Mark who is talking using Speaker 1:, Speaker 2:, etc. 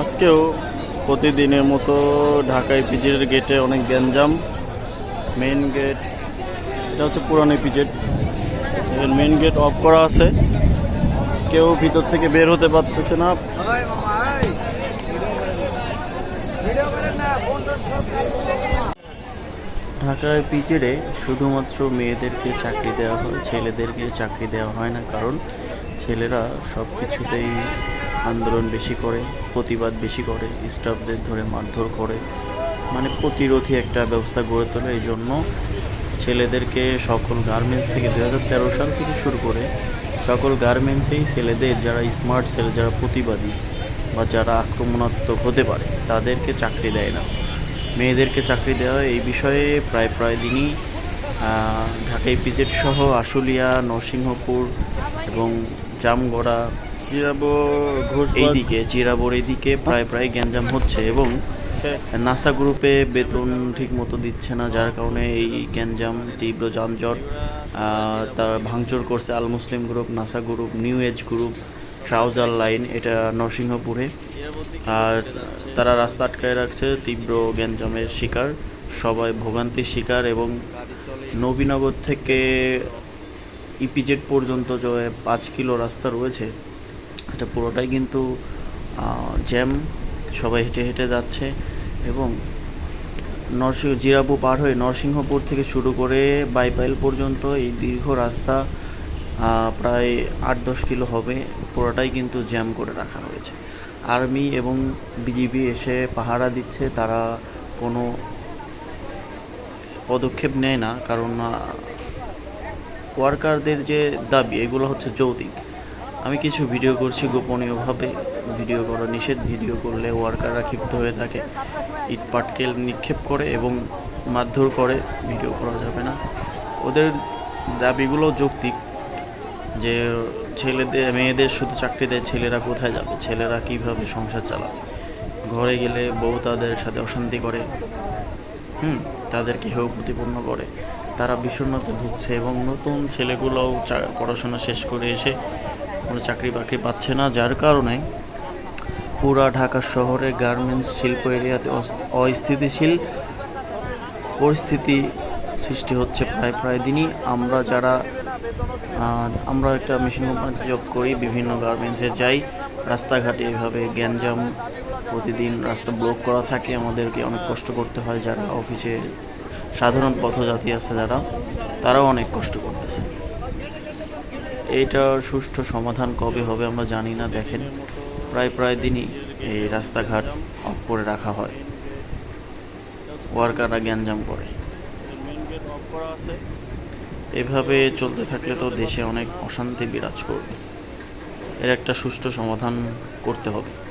Speaker 1: আজকেও প্রতিদিনের মতো ঢাকায় পিজের গেটে অনেক গ্যাঞ্জাম। মেইন গেট এটা হচ্ছে পুরানো পিজেট। এর মেইন গেট অফ করা আছে। কেউ ভিতর থেকে বের হতে পারতেছে না। ঢাকায় পিজেডে শুধুমাত্র মেয়েদেরকে চাকরি দেওয়া হয় ছেলেদেরকে চাকরি দেওয়া হয় না। কারণ ছেলেরা সব কিছুতেই আন্দোলন বেশি করে, প্রতিবাদ বেশি করে স্টাফদের ধরে মারধর করে মানে প্রতিরোধী একটা ব্যবস্থা গড়ে তোলে। এই জন্য ছেলেদেরকে সকল গার্মেন্টস থেকে দু হাজার তেরো সাল থেকে শুরু করে সকল গার্মেন্টসেই ছেলেদের, যারা স্মার্ট ছেলে, যারা প্রতিবাদী বা যারা আক্রমণাত্মক হতে পারে, তাদেরকে চাকরি দেয় না। মেয়েদেরকে চাকরি দেওয়া এই বিষয়ে প্রায় প্রায় দিনই ঢাকা ইপিজেড সহ আশুলিয়া, নরসিংহপুর এবং জামগড়া এইদিকে জিরাবর এইদিকে প্রায় প্রায় গ্যাঞ্জাম হচ্ছে এবং নাসা গ্রুপে বেতন ঠিক মতো দিচ্ছে না যার কারণে এই গ্যাঞ্জাম তীব্র যানজট তার ভাঙচুর করছে Al Muslim group Nassa group new age group trouser line এটা নরসিংহপুরে। আর তারা রাস্তা আটকায় রাখছে তীব্র গ্যাঞ্জামের শিকার সবাই ভোগান্তির শিকার এবং নবীনগর থেকে ইপিজেড পর্যন্ত যে পাঁচ কিলো রাস্তা রয়েছে এটা পুরোটাই কিন্তু জ্যাম, সবাই হেঁটে হেঁটে যাচ্ছে এবং নরসিংহ জিরাবু পার হয়ে নরসিংহপুর থেকে শুরু করে বাইপাইল পর্যন্ত এই দীর্ঘ রাস্তা প্রায় আট দশ কিলো হবে, পুরোটাই কিন্তু জ্যাম করে রাখা হয়েছে। আর্মি এবং বিজিবি এসে পাহারা দিচ্ছে, তারা কোনো পদক্ষেপ নেয় না, কারণ ওয়ার্কারদের যে দাবি, এগুলো হচ্ছে যৌতিক। আমি কিছু ভিডিও করছি গোপনীয়ভাবে। ভিডিও করা নিষেধ ভিডিও করলে ওয়ার্কাররা ক্ষিপ্ত হয়ে থাকে। ইট পাটকেল নিক্ষেপ করে এবং মারধর করে ভিডিও করা যাবে না। ওদের দাবিগুলো যৌক্তিক। যে ছেলেদের, মেয়েদের শুধু চাকরি দেয় ছেলেরা কোথায় যাবে? ছেলেরা কীভাবে সংসার চালাবে? ঘরে গেলে বউ তাদের সাথে অশান্তি করে। হুম তাদেরকে হেয় প্রতিপন্ন করে। তারা বিষণ্ণতে ভুগছে এবং নতুন ছেলেগুলোও পড়াশোনা শেষ করে এসে কোনো চাকরি বাকরি পাচ্ছে না, যার কারণে পুরা ঢাকা শহরে গার্মেন্টস শিল্প এরিয়াতে অস- অস্থিতিশীল পরিস্থিতি সৃষ্টি হচ্ছে প্রায় প্রায় দিনই। আমরা যারা আমরা একটা মেশিন কোম্পানিতে জব করি, বিভিন্ন গার্মেন্টসে যাই। রাস্তাঘাটে এভাবে গ্যাঞ্জাম প্রতিদিন রাস্তা ব্লক করা থাকে। আমাদেরকে অনেক কষ্ট করতে হয় যারা অফিসে সাধারণ পথযাত্রী আছে যারা, তারাও অনেক কষ্ট করতেছে। এইটার সুষ্ঠু সমাধান কবে হবে আমরা জানি না, দেখেন। প্রায় প্রায় দিনই এই রাস্তাঘাট অফ করে রাখা হয়। ওয়ার্কাররা গ্যাঞ্জাম করে। এভাবে চলতে থাকলে তো দেশে অনেক অশান্তি বিরাজ করবে। এর একটা সুষ্ঠু সমাধান করতে হবে।